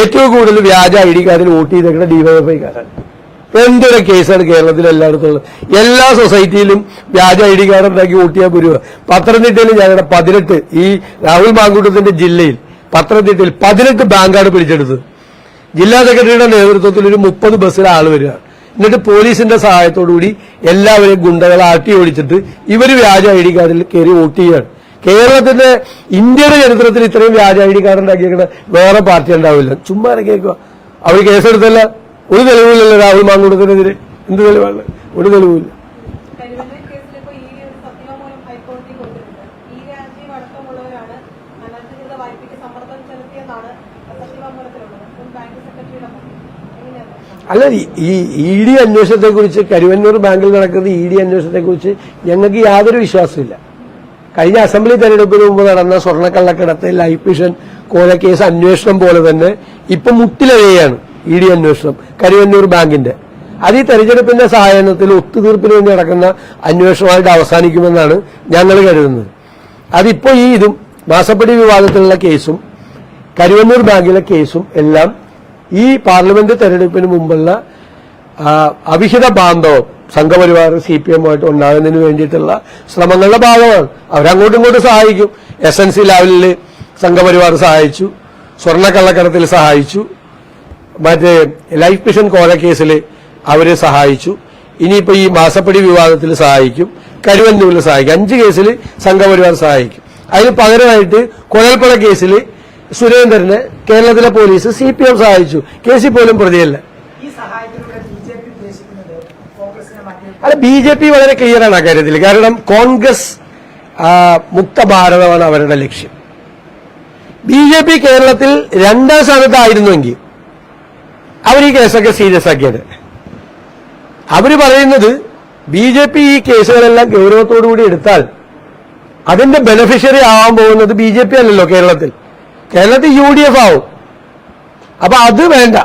ഏറ്റവും കൂടുതൽ വ്യാജ ഐ ഡി കാർഡിൽ വോട്ട് ചെയ്തേക്കുന്ന ഡിവൈഎഫ്ഐക്കാരാണ് എന്തൊരു കേസാണ് കേരളത്തിൽ എല്ലായിടത്തും ഉള്ളത്. എല്ലാ സൊസൈറ്റിയിലും വ്യാജ ഐ ഡി കാർഡ് ഉണ്ടാക്കി വോട്ട് ചെയ്യാൻ പുരുവ പത്തനംതിട്ടയിൽ ഞങ്ങളുടെ പതിനെട്ട് ഈ രാഹുൽ മാങ്കൂട്ടത്തിന്റെ ജില്ലയിൽ പത്തനംതിട്ടയിൽ പതിനെട്ട് ബാങ്കാണ് പിടിച്ചെടുത്തത്. ജില്ലാ സെക്രട്ടറിയുടെ നേതൃത്വത്തിൽ ഒരു മുപ്പത് ബസ്സിൽ ആൾ വരിക. എന്നിട്ട് പോലീസിന്റെ സഹായത്തോടുകൂടി എല്ലാവരെയും ഗുണ്ടകളെ ആട്ടി ഓടിച്ചിട്ട് ഇവർ വ്യാജ ഐ ഡി കാർഡിൽ കയറി വോട്ട് ചെയ്യാണ്. കേരളത്തിന്റെ ഇന്ത്യയുടെ ചരിത്രത്തിൽ ഇത്രയും വ്യാജ ഐ ഡി കാർഡ് ഉണ്ടാക്കിയേക്കുന്ന വേറെ പാർട്ടി ഉണ്ടാവില്ല. ചുമ്മാ കേൾക്കുക. അവർ കേസെടുത്തല്ല. ഒരു തെളിവില്ലല്ലോ രാഹുൽ മാങ്കൂട്ടത്തിനെതിരെ. എന്ത് തെളിവാണ്? ഒരു തെളിവില്ല. അല്ല ഈ ഇ ഡി അന്വേഷണത്തെ കുറിച്ച് കരുവന്നൂർ ബാങ്കിൽ നടക്കുന്ന ഇ ഡി അന്വേഷണത്തെ കുറിച്ച് ഞങ്ങൾക്ക് യാതൊരു വിശ്വാസമില്ല കഴിഞ്ഞ അസംബ്ലി തെരഞ്ഞെടുപ്പിന് മുമ്പ് നടന്ന സ്വർണക്കള്ളക്കടത്ത് ലൈഫ് മിഷൻ കോലക്കേസ് അന്വേഷണം പോലെ തന്നെ ഇപ്പൊ മുട്ടിലഴയാണ് ഇ ഡി അന്വേഷണം കരുവന്നൂർ ബാങ്കിന്റെ. അത് ഈ തെരഞ്ഞെടുപ്പിന്റെ സഹായത്തിൽ ഒത്തുതീർപ്പിന് വേണ്ടി നടക്കുന്ന അന്വേഷണമായിട്ട് അവസാനിക്കുമെന്നാണ് ഞങ്ങൾ കരുതുന്നത്. അതിപ്പോ ഈ ഇതും മാസപ്പടി വിവാദത്തിലുള്ള കേസും കരുവന്നൂർ ബാങ്കിലെ കേസും എല്ലാം ഈ പാർലമെന്റ് തെരഞ്ഞെടുപ്പിന് മുമ്പുള്ള അവിഹിത ബാന്ധവം സംഘപരിവാർ സി പി എമ്മുമായിട്ട് ഉണ്ടാകുന്നതിന് വേണ്ടിയിട്ടുള്ള ശ്രമങ്ങളുടെ ഭാഗമാണ്. അവരങ്ങോട്ടും ഇങ്ങോട്ടും സഹായിക്കും. എസ് എൻ സി ലെവലിൽ സംഘപരിവാർ സഹായിച്ചു. സ്വർണക്കള്ളക്കടത്തിൽ സഹായിച്ചു. മറ്റേ ലൈഫ് മിഷൻ കോലക്കേസിൽ അവരെ സഹായിച്ചു. ഇനിയിപ്പോ ഈ മാസപ്പടി വിവാദത്തിൽ സഹായിക്കും. കരുവന്നൂരിൽ സഹായിക്കും. അഞ്ച് കേസിൽ സംഘപരിവാർ സഹായിക്കും. അതിന് പകരമായിട്ട് കൊഴൽപ്പുഴ കേസിൽ സുരേന്ദ്രനെ കേരളത്തിലെ പോലീസ് സി സഹായിച്ചു. കേസിൽ പോലും പ്രതിയല്ല ഈ സഹായത്തിലൂടെ ബി ജെ പി ഉദ്ദേശിക്കുന്നത് കോൺഗ്രസിനെ മാറ്റി അല്ല ബി ജെ പി വളരെ ക്ലിയറാണ് ആ കാര്യത്തിൽ. കാരണം കോൺഗ്രസ് ആ, മുക്ത ഭാരതമാണ് അവരുടെ ലക്ഷ്യം. ബി ജെ പി കേരളത്തിൽ രണ്ടാം സ്ഥാനത്തായിരുന്നുവെങ്കിൽ അവർ ഈ കേസൊക്കെ സീരിയസ് ആക്കിയത്. അവർ പറയുന്നത് ബി ജെ പി ഈ കേസുകളെല്ലാം ഗൗരവത്തോടുകൂടി എടുത്താൽ അതിന്റെ ബെനിഫിഷ്യറി ആവാൻ പോകുന്നത് ബി ജെ പി അല്ലല്ലോ കേരളത്തിൽ. കേരളത്തിൽ യു ഡി എഫ് ആവും. അപ്പൊ അത് വേണ്ട.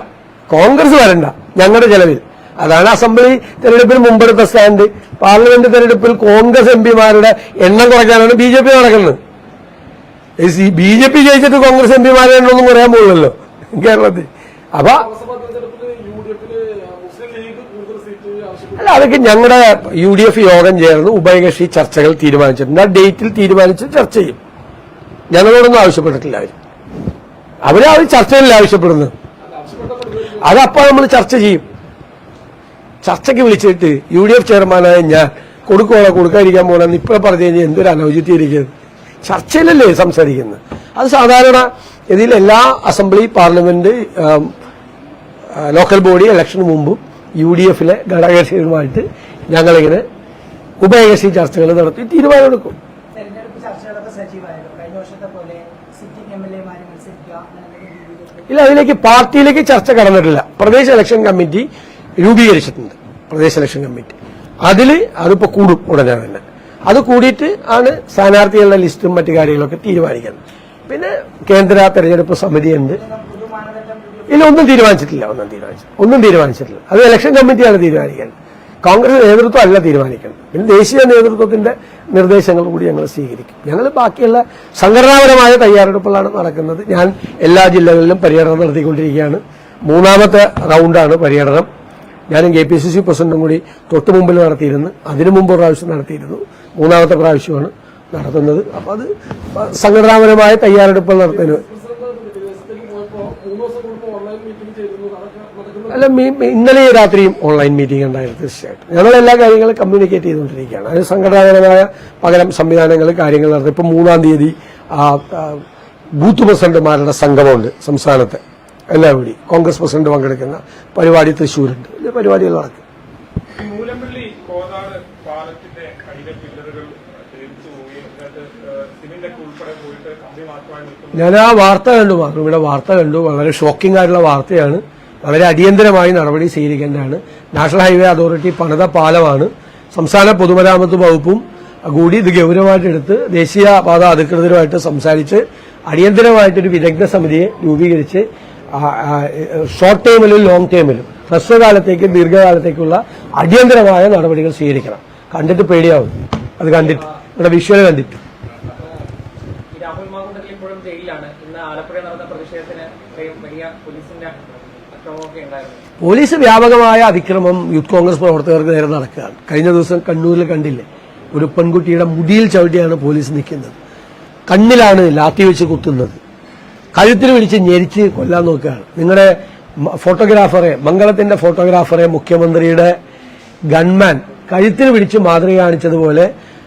കോൺഗ്രസ് വരണ്ട ഞങ്ങളുടെ ചെലവിൽ. അതാണ് അസംബ്ലി തെരഞ്ഞെടുപ്പിൽ മുമ്പെടുത്ത സ്റ്റാൻഡ്. പാർലമെന്റ് തെരഞ്ഞെടുപ്പിൽ കോൺഗ്രസ് എം പിമാരുടെ എണ്ണം കുറയ്ക്കാനാണ് ബി ജെ പി നടക്കുന്നത്. ബി ജെ പി ജയിച്ചിട്ട് കോൺഗ്രസ് എം പിമാരുടെ എണ്ണമൊന്നും കുറയാൻ പോകുന്നല്ലോ കേരളത്തിൽ. അപ്പൊ അല്ല അതൊക്കെ ഞങ്ങളുടെ യു ഡി എഫ് യോഗം ചേർന്ന് ഉഭയകക്ഷി ചർച്ചകൾ തീരുമാനിച്ചിട്ടുണ്ട്. ആ ഡേറ്റിൽ തീരുമാനിച്ച് ചർച്ച ചെയ്യും. ഞങ്ങളോടൊന്നും ആവശ്യപ്പെട്ടിട്ടില്ല അവർ അവർ ചർച്ചകളിൽ ആവശ്യപ്പെടുന്നത് അതപ്പോ നമ്മൾ ചർച്ച ചെയ്യും. ചർച്ചയ്ക്ക് വിളിച്ചിട്ട് യു ഡി എഫ് ചെയർമാനായ ഞാൻ കൊടുക്കോളോ കൊടുക്കാതിരിക്കാൻ പോകണമെന്ന് ഇപ്പോഴും പറഞ്ഞു കഴിഞ്ഞാൽ എന്തൊരു അനൗചിത്യമായിരിക്കുന്നത് ചർച്ചയിലല്ലേ സംസാരിക്കുന്നത്. അത് സാധാരണ ഇതിൽ എല്ലാ അസംബ്ലി പാർലമെന്റ് ലോക്കൽ ബോഡി ഇലക്ഷന് മുമ്പും യു ഡി എഫിലെ ഘടകകക്ഷികളുമായിട്ട് ഞങ്ങളിങ്ങനെ ഉഭയകക്ഷി ചർച്ചകൾ നടത്തി തീരുമാനമെടുക്കും. ഇല്ല അതിലേക്ക് പാർട്ടിയിലേക്ക് ചർച്ച കടന്നിട്ടില്ല. പ്രദേശ ഇലക്ഷൻ കമ്മിറ്റി രൂപീകരിച്ചിട്ടുണ്ട് പ്രദേശ ഇലക്ഷൻ കമ്മിറ്റി. അതിൽ അതിപ്പോൾ കൂടും ഉടനെ തന്നെ. അത് കൂടിയിട്ട് ആണ് സ്ഥാനാർത്ഥികളുടെ ലിസ്റ്റും മറ്റു കാര്യങ്ങളൊക്കെ തീരുമാനിക്കുന്നത്. പിന്നെ കേന്ദ്ര തെരഞ്ഞെടുപ്പ് സമിതി ഉണ്ട് മാനദണ്ഡം ഇല്ല ഒന്നും തീരുമാനിച്ചിട്ടില്ല ഒന്നും തീരുമാനിച്ചില്ല ഒന്നും തീരുമാനിച്ചിട്ടില്ല. അത് ഇലക്ഷൻ കമ്മിറ്റിയാണ് തീരുമാനിക്കുന്നത് കോൺഗ്രസ് നേതൃത്വം അല്ല തീരുമാനിക്കുന്നത് പിന്നെ ദേശീയ നേതൃത്വത്തിന്റെ നിർദ്ദേശങ്ങൾ കൂടി ഞങ്ങൾ സ്വീകരിക്കും. ഞങ്ങൾ ബാക്കിയുള്ള സംഘടനാപരമായ തയ്യാറെടുപ്പുകളാണ് നടക്കുന്നത്. ഞാൻ എല്ലാ ജില്ലകളിലും പര്യടനം നടത്തിക്കൊണ്ടിരിക്കുകയാണ്. മൂന്നാമത്തെ റൗണ്ടാണ് പര്യടനം. ഞാനും കെ പി സി സി പ്രസിഡന്റും കൂടി തൊട്ടു മുമ്പിൽ നടത്തിയിരുന്നു. അതിനു മുമ്പ് പ്രാവശ്യം നടത്തിയിരുന്നു. മൂന്നാമത്തെ പ്രാവശ്യമാണ് നടത്തുന്നത്. അപ്പൊ അത് സംഘടനാപരമായ തയ്യാറെടുപ്പുകൾ നടത്തുന്നത് അല്ല ഇന്നലെ രാത്രിയും ഓൺലൈൻ മീറ്റിംഗ് ഉണ്ടായിരുന്നു തീർച്ചയായിട്ടും. ഞങ്ങൾ എല്ലാ കാര്യങ്ങളും കമ്മ്യൂണിക്കേറ്റ് ചെയ്തുകൊണ്ടിരിക്കുകയാണ്. അതിന് സംഘടനാപരമായ പകരം സംവിധാനങ്ങൾ കാര്യങ്ങൾ നടത്തും ഇപ്പൊ മൂന്നാം തീയതി ബൂത്ത് പ്രസിഡന്റുമാരുടെ സംഗമമുണ്ട് സംസ്ഥാനത്ത്. എല്ലാം കൂടി. കോൺഗ്രസ് പ്രസിഡന്റ് പങ്കെടുക്കുന്ന പരിപാടി തൃശ്ശൂരുണ്ട്. വലിയ പരിപാടികൾ നടക്കും. ഞാൻ ആ വാർത്ത കണ്ടു ഇവിടെ വാർത്ത കണ്ടു. വളരെ ഷോക്കിംഗ് ആയിട്ടുള്ള വാർത്തയാണ്. വളരെ അടിയന്തരമായി നടപടി സ്വീകരിക്കേണ്ടതാണ്. നാഷണൽ ഹൈവേ അതോറിറ്റി പണിത പാലമാണ്. സംസ്ഥാന പൊതുമരാമത്ത് വകുപ്പും കൂടി ഇത് ഗൗരവമായിട്ട് എടുത്ത് ദേശീയ പാത അധികൃതരുമായിട്ട് സംസാരിച്ച് അടിയന്തരമായിട്ടൊരു വിദഗ്ധ സമിതിയെ രൂപീകരിച്ച് ഷോർട്ട് ടേമിലും ലോങ് ടേമിലും ഹ്രസ്വകാലത്തേക്കും ദീർഘകാലത്തേക്കുള്ള അടിയന്തരമായ നടപടികൾ സ്വീകരിക്കണം. കണ്ടിട്ട് പേടിയാവും. അത് കണ്ടിട്ട്. ഇവിടെ വിഷ്വൽ കണ്ടിട്ട്. പോലീസ് വ്യാപകമായ അതിക്രമം യൂത്ത് കോൺഗ്രസ് പ്രവർത്തകർക്ക് നേരെ നടക്കുകയാണ്. കഴിഞ്ഞ ദിവസം കണ്ണൂരിൽ കണ്ടില്ലേ? ഒരു പെൺകുട്ടിയുടെ മുടിയിൽ ചവിട്ടിയാണ് പോലീസ് നിൽക്കുന്നത്. കണ്ണിലാണ് ലാത്തി വെച്ച് കുത്തുന്നത്. കഴുത്തിന് പിടിച്ച് ഞെരിച്ച് കൊല്ലാൻ നോക്കുകയാണ്. നിങ്ങളുടെ ഫോട്ടോഗ്രാഫറെ മംഗളത്തിന്റെ ഫോട്ടോഗ്രാഫറെ മുഖ്യമന്ത്രിയുടെ ഗൺമാൻ കഴുത്തിന് പിടിച്ച് മാതൃക കാണിച്ചതുപോലെ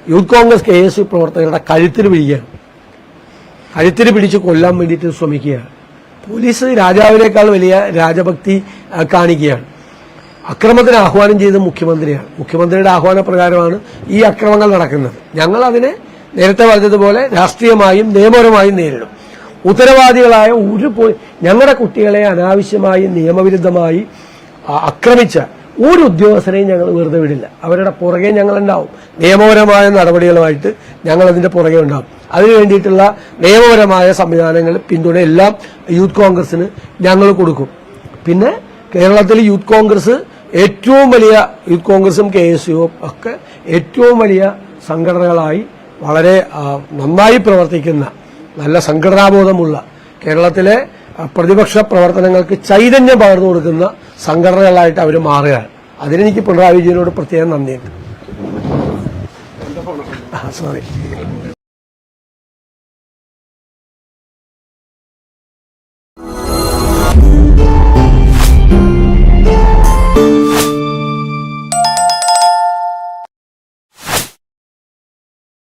youth Congress K S U പ്രവർത്തകരുടെ കഴുത്തിന് പിടിക്കുകയാണ് കഴുത്തിന് പിടിച്ച് കൊല്ലാൻ വേണ്ടിയിട്ട് ശ്രമിക്കുകയാണ്. പോലീസ് രാജാവിനേക്കാൾ വലിയ രാജഭക്തി കാണിക്കുകയാണ്. അക്രമത്തിന് ആഹ്വാനം ചെയ്ത് മുഖ്യമന്ത്രിയാണ്. മുഖ്യമന്ത്രിയുടെ ആഹ്വാന പ്രകാരമാണ് ഈ അക്രമങ്ങൾ നടക്കുന്നത്. ഞങ്ങൾ അതിനെ നേരത്തെ പറഞ്ഞതുപോലെ രാഷ്ട്രീയമായും നിയമപരമായും നേരിടും. ഉത്തരവാദികളായ ഒരു ഞങ്ങളുടെ കുട്ടികളെ അനാവശ്യമായി നിയമവിരുദ്ധമായി ആക്രമിച്ച ഒരു ഉദ്യോഗസ്ഥരെയും ഞങ്ങൾ വെറുതെ വിടില്ല. അവരുടെ പുറകെ ഞങ്ങളുണ്ടാവും. നിയമപരമായ നടപടികളുമായിട്ട് ഞങ്ങൾ അതിന്റെ പുറകെ ഉണ്ടാവും. അതിനു വേണ്ടിയിട്ടുള്ള നിയമപരമായ സംവിധാനങ്ങൾ പിന്തുണ എല്ലാം യൂത്ത് കോൺഗ്രസിന് ഞങ്ങൾ കൊടുക്കും. പിന്നെ കേരളത്തിൽ യൂത്ത് കോൺഗ്രസ് ഏറ്റവും വലിയ യൂത്ത് കോൺഗ്രസും കെ എസ് യുവും ഒക്കെ ഏറ്റവും വലിയ സംഘടനകളായി വളരെ നന്നായി പ്രവർത്തിക്കുന്ന നല്ല സംഘടനാബോധമുള്ള കേരളത്തിലെ പ്രതിപക്ഷ പ്രവർത്തനങ്ങൾക്ക് ചൈതന്യം പകർന്നു കൊടുക്കുന്ന സംഘടനകളായിട്ട് അവർ മാറുകയാണ്. അതിനെനിക്ക് പിണറായി വിജയനോട് പ്രത്യേകം നന്ദിയുണ്ട്. സോറി